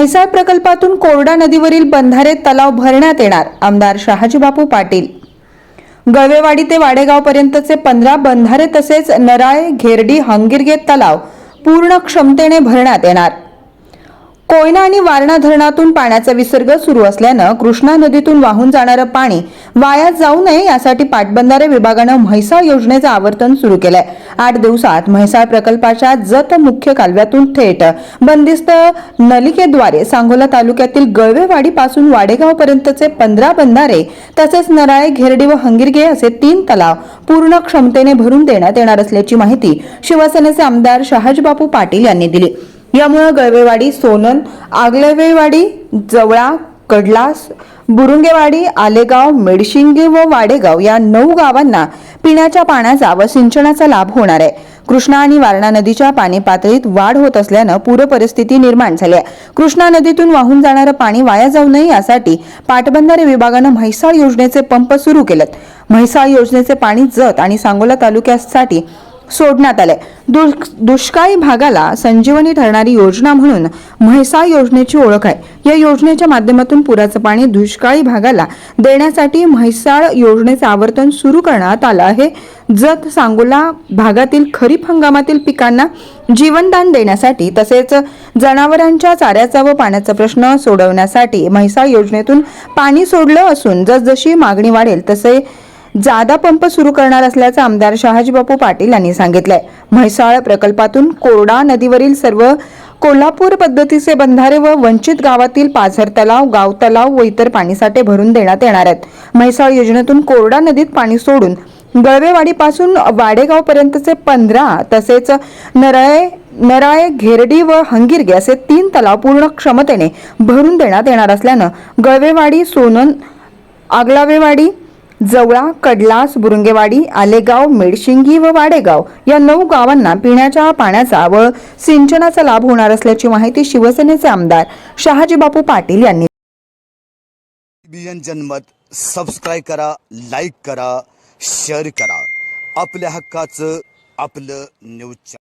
म्हैसाळ प्रकल्पातून कोरडा नदीवरील बंधारे तलाव भरण्यात येणार आमदार शहाजीबापू पाटील. गळवेवाडी ते वाडेगाव पर्यंतचे पंधरा बंधारे तसेच नराळे घेरडी हंगिरगे तलाव पूर्ण क्षमतेने भरण्यात येणार. कोयना आणि वारणा धरणातून पाण्याचा विसर्ग सुरू असल्यानं कृष्णा नदीतून वाहून जाणारं पाणी वाया जाऊ नये यासाठी पाटबंधारे विभागानं म्हैसाळ योजनेचं आवर्तन सुरू केलंय. आठ दिवसात म्हैसाळ प्रकल्पाच्या जत मुख्य कालव्यातून थेट बंदिस्त नलिकेद्वारे सांगोला तालुक्यातील गळवेवाडी पासून वाडेगाव पर्यंतचे पंधरा बंधारे तसेच नराळे घेरडी व हंगिरगे असे तीन तलाव पूर्ण क्षमतेने भरून देण्यात येणार असल्याची माहिती शिवसेनेचे आमदार शहाजीबापू पाटील यांनी दिली. यामुळे गळवेवाडी सोनन आगलेवेवाडी जवळा कडलास बुरुंगेवाडी आलेगाव मेडशिंगे व वाडेगाव या नऊ गावांना पिण्याच्या पाण्याचा व सिंचनाचा लाभ होणार आहे. कृष्णा आणि वारणा नदीच्या पाणी पातळीत वाढ होत असल्यानं पूरपरिस्थिती निर्माण झाली आहे. कृष्णा नदीतून वाहून जाणारं पाणी वाया जाऊ नये यासाठी पाटबंधारे विभागानं म्हैसाळ योजनेचे पंप सुरू केलेत. म्हैसाळ योजनेचे पाणी जत आणि सांगोला तालुक्यासाठी सोडण्यात आले. दुष्काळी भागाला संजीवनी ठरणारी योजना म्हणून म्हैसाळ योजनेची ओळख आहे. या योजनेच्या माध्यमातून पुराचं पाणी दुष्काळी भागाला देण्यासाठी म्हैसाळ योजनेचे आवर्तन सुरू करण्यात आलं आहे. जत सांगोला भागातील खरीप हंगामातील पिकांना जीवनदान देण्यासाठी तसेच जनावरांच्या चाऱ्याचा व पाण्याचा प्रश्न सोडवण्यासाठी म्हैसाळ योजनेतून पाणी सोडलं असून जसजशी मागणी वाढेल तसे जादा पंप सुरू करणार असल्याचं आमदार शहाजीबापू पाटील यांनी सांगितलंय. म्हैसाळ प्रकल्पातून कोरडा नदीवरील सर्व कोल्हापूर पद्धतीचे बंधारे व वंचित गावातील पाझर तलाव गाव तलाव व इतर पाणीसाठे भरून देण्यात येणार आहेत. म्हैसाळ योजनेतून कोरडा नदीत पाणी सोडून गळवेवाडीपासून वाडेगाव पर्यंतचे पंधरा तसेच नराळे नराळे घेरडी व हंगिरगे असे तीन तलाव पूर्ण क्षमतेने भरून देण्यात येणार असल्यानं गळवेवाडी सोनन आगलावेवाडी जवळा कडलास बुरुंगेवाडी आलेगाव मेडशिंगी व वाडेगाव या नऊ गावांना पिण्याच्या पाण्याचा व सिंचनाचा लाभ होणार असल्याची माहिती शिवसेनेचे आमदार शहाजीबापू पाटील यांनी जनमत सबस्क्राईब करा लाईक करा शेअर करा. आपल्या हक्काचं आपलं न्यूज